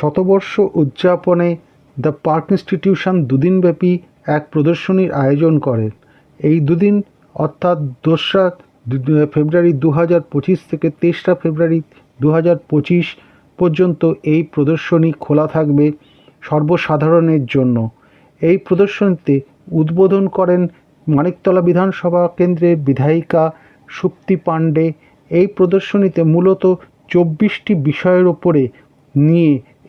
শতবর্ষ উদযাপনে the park institution দুদিনব্যাপী এক প্রদর্শনীর আয়োজন করে। এই দুদিন, অর্থাৎ দোসরা ফেব্রুয়ারি দু হাজার পঁচিশ থেকে তেসরা ফেব্রুয়ারি দু হাজার পঁচিশ পর্যন্ত এই প্রদর্শনী খোলা থাকবে সর্বসাধারণের জন্য। এই প্রদর্শনীতে উদ্বোধন করেন মানিকতলা বিধানসভা কেন্দ্রের বিধায়িকা সুপ্তি পাণ্ডে। এই প্রদর্শনীতে মূলত চব্বিশটি বিষয়ের ওপরে নিয়ে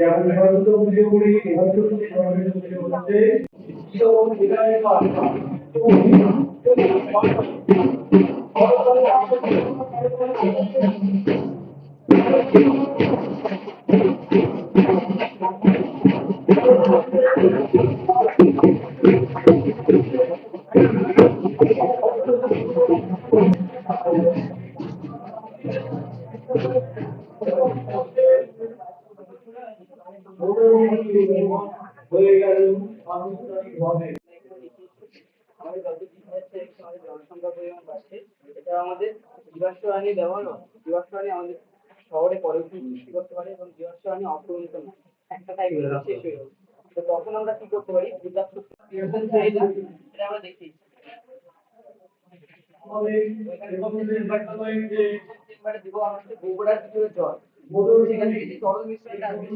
প্রতি বছর যেমন সরস্বতী পুজো করি এবছর সরস্বতী পুজো হচ্ছে তো বিধায়িকা হয়ে গেল আনুষ্ঠানিকভাবে আমাদের যত আমাদের জনসংখ্যা পরিমাণ বাড়ছে এটা আমাদের জীবাশ্ম আইনে ব্যবহার জীবাশ্ম আইনে আমাদের শহরে পলিউশন সৃষ্টি করতে পারে এবং জীবাশ্ম আইনে অপরিণত না একটা টাইপ শেষ হয়ে যাবে তো তখন আমরা কি করতে পারি? জীবাশ্ম এটা আমরা দেখি। জল। বোতল সেখানে তরল মিশ্রণটা আছে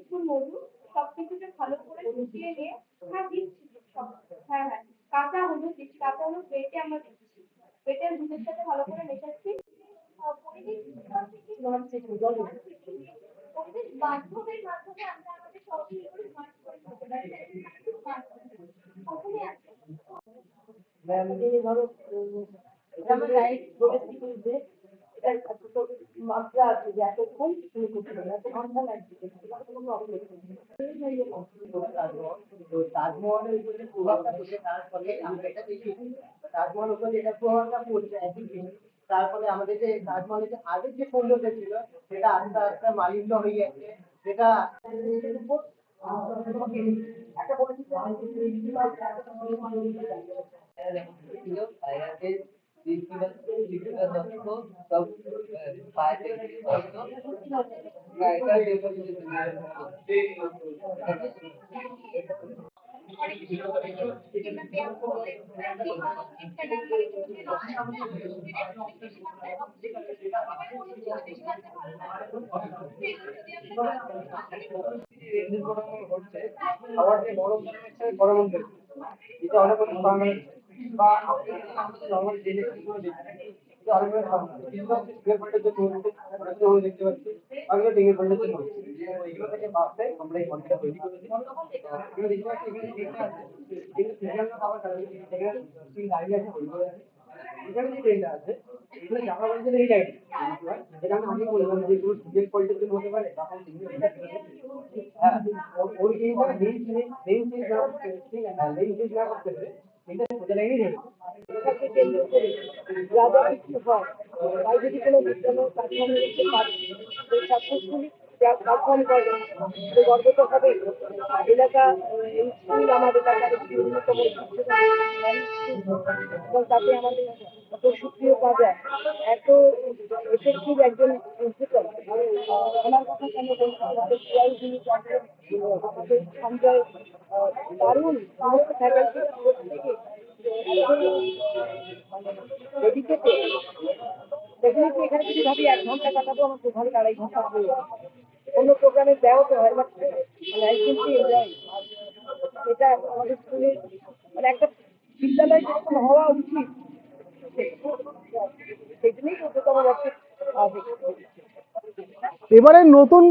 তরল মধু সবকিছুকে ভালো করে মিশিয়ে নিয়ে হ্যাঁ দিচ্ছি সব হ্যাঁ হ্যাঁ কাঁচা হলুদ দিচ্ছি কাঁচা হলুদ বেটে আমরা দিচ্ছি। বেটে দুধের সাথে ভালো করে মেশাচ্ছি। পরিবেশ বান্ধবের মাধ্যমে আমরা আমাদের সব স্মার্ট করে তুলতে পারি। কখনই আছে। ধরো এটা আমার রাইট ডোমেস্টিক উঠবে এটা এতটুকু মাত্রা আছে যে এতক্ষণ তুমি করতে পারবে এত ঘণ্টা লাগবে। তাজমহলের উপরে প্রভাবটা পড়ছে তার ফলে আমরা এটা দেখি। তাজমহলের উপরে যেটা প্রভাবটা পড়ছে একদিকে তার ফলে আমাদের যে তাজমহলের যে আগের যে সৌন্দর্য ছিল সেটা আস্তে আস্তে মালিন্য হয়ে যাচ্ছে। যেটা একটা বলেছি হচ্ছে আবার যে বড় ধরনের গরম এটা অনেক অনেক বাঙালি বা আমাদের নর্মাল জেনে কিছু দেখি এটা অনেক অনেক বাঙালি কিন্তু হচ্ছে সুগার ফ্যাটের জন্য হচ্ছে আমরা যেমন দেখতে পাচ্ছি আগে ডেঙ্গু ফ্যাটের জন্য হচ্ছে এগুলো থেকে বাঁচতে আমরা এই মন্দিরটা তৈরি করেছি এগুলো দেখতে পাচ্ছি এখানে লেখা আছে কিন্তু সেখানে খাবার খাবে সেখানে তিন দাঁড়িয়ে আছে বই করে আছে এখানে যে ট্রেনটা আছে এগুলো জামা বলতে এই লাইট যেটা আমি আগে বললাম যে এগুলো সুগার ফ্যাটের জন্য হতে পারে তখন হ্যাঁ ওর- ওর এই জায়গায় মেইন জিনিস মেইন জিনিস না করতে ঠিক আছে মেইন জিনিস না করতে হবে এটা সোজা লাইনেই যাবে এটাকে কেন্দ্র করে যা যা কিছু হয়, তাই যদি কোনো বিদ্যালয় পারফর্ম করতে পারে সেই সাকসেসফুলি পারফর্ম করে, সে গর্ব তো হবেই এলাকা এই স্কুল আমাদের এলাকার একটি অন্যতম এবং তাতে আমাদের এত সুপ্রিয় পাওয়া এত এফেক্টিভ একজন প্রিন্সিপাল ওনার কথা কেন বলছি আমাদের প্রায় যিনি আমাদের সঞ্জয় দারুণ সমস্ত ফ্যাকাল্টি এক ঘণ্টা কাটাবো? আমার দু ঘণ্টা আড়াই ঘণ্টা যাবে অন্য প্রোগ্রামে হয় বাট মানে এনজয় এটা আমাদের স্কুলের মানে একটা বিদ্যালয় যেরকম হওয়া উচিত সেই জন্যই এবারে নতুন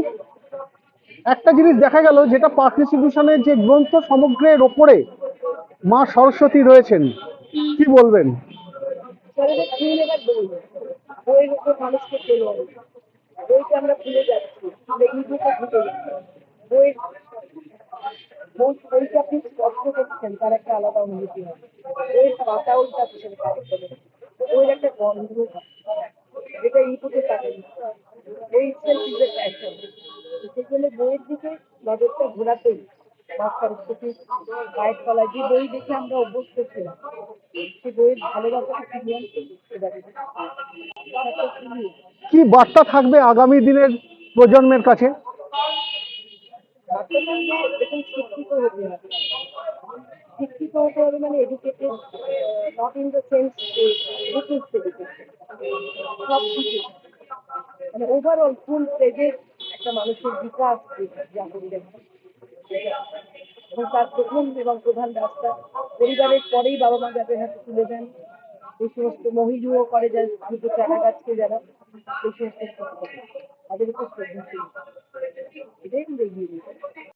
একটা জিনিস দেখা গেল যেটা পার্ক ইনস্টিটিউশনের যে গ্রন্থ সমগ্রের ওপরে মা সরস্বতী রয়েছেন। কি বলবেন? মানুষকে পেল বইটা আমরা ভুলে যাচ্ছি, আমরা ইউটিউবে ঢুকে যাচ্ছি। আপনি স্পর্শ করছেন, তার একটা আলাদা অনুভূতি হয় বইয়ের পাতা উল্টা পিছনে কাজ বইয়ের একটা গন্ধ যেটা ইউটিউবে থাকে এই সেলফ ইজ এ প্যাশন। বইয়ের দিকে নজরটা ঘোরাতেই তলায় যে বই দেখে আমরা অভ্যস্ত ছিলাম সেই বইয়ের ভালোবাসাটা ফিরিয়ে আনতে কি বার্তা থাকবে আগামী দিনের প্রজন্মের কাছে? শিক্ষিত হতে হবে। শিক্ষিত হতে হবে মানে educated not in the sense booking সব কিছু। মানে ওভারঅল ফুল প্লেজের একটা মানুষের বিকাশ যা করতে হবে। এবং তার প্রথম এবং প্রধান রাস্তা। পরিবারের পরেই বাবা মা যাদের হাতে তুলে দেন, এই সমস্ত মহিজুও করে যারা দুটো চারা গাছকে যারা এই সমস্ত তাদেরকে শ্রদ্ধাশীল এটাই আমরা এগিয়ে যাব।